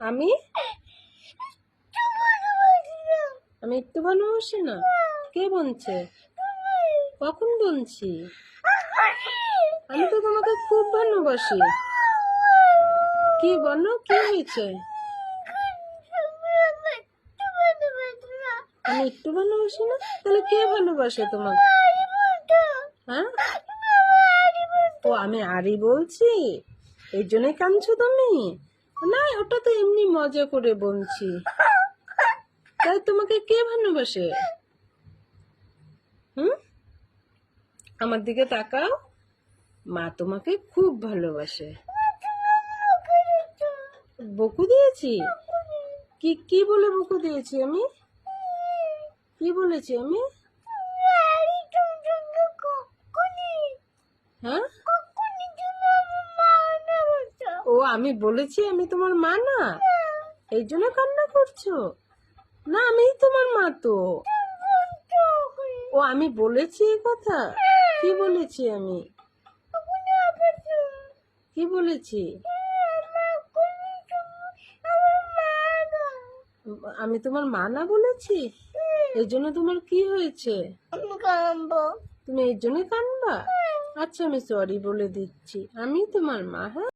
আমি? আমি একটু ভালোবাসি না। কে বলছে? কখন বলছি? আমি তো তোমাকে খুব ভালোবাসি। কি বলো, কি হয়েছে? আমি একটু ভালোবাসি না? তাহলে কে ভালোবাসে তোমাকে? হ্যাঁ? ও, আমি আরি বলছি। এই জন্যই কাঁদছো তুমি? না ওটা তো এমনি মজা করে বলছি। তাই তোমাকে কে ভালোবাসে? হুম? আমার দিকে তাকাও। মা তোমাকে খুব ভালোবাসে। বকু দিয়েছি? কি কি বলে বকু দিয়েছি আমি? কি বলেছি আমি? হ্যাঁ? আমি বলেছি আমি তোমার মা না। এই জন্য কান্না করছ? না আমি তোমার মা তো। ও, আমি বলেছি এই কথা? কি বলেছি আমি? কি বলেছি? আমি তোমার মা না বলেছি? এই জন্য তোমার কি হয়েছে? তুমি এই জন্যই কানবা? আচ্ছা আমি সরি বলে দিচ্ছি। আমি তোমার মা হ্যাঁ?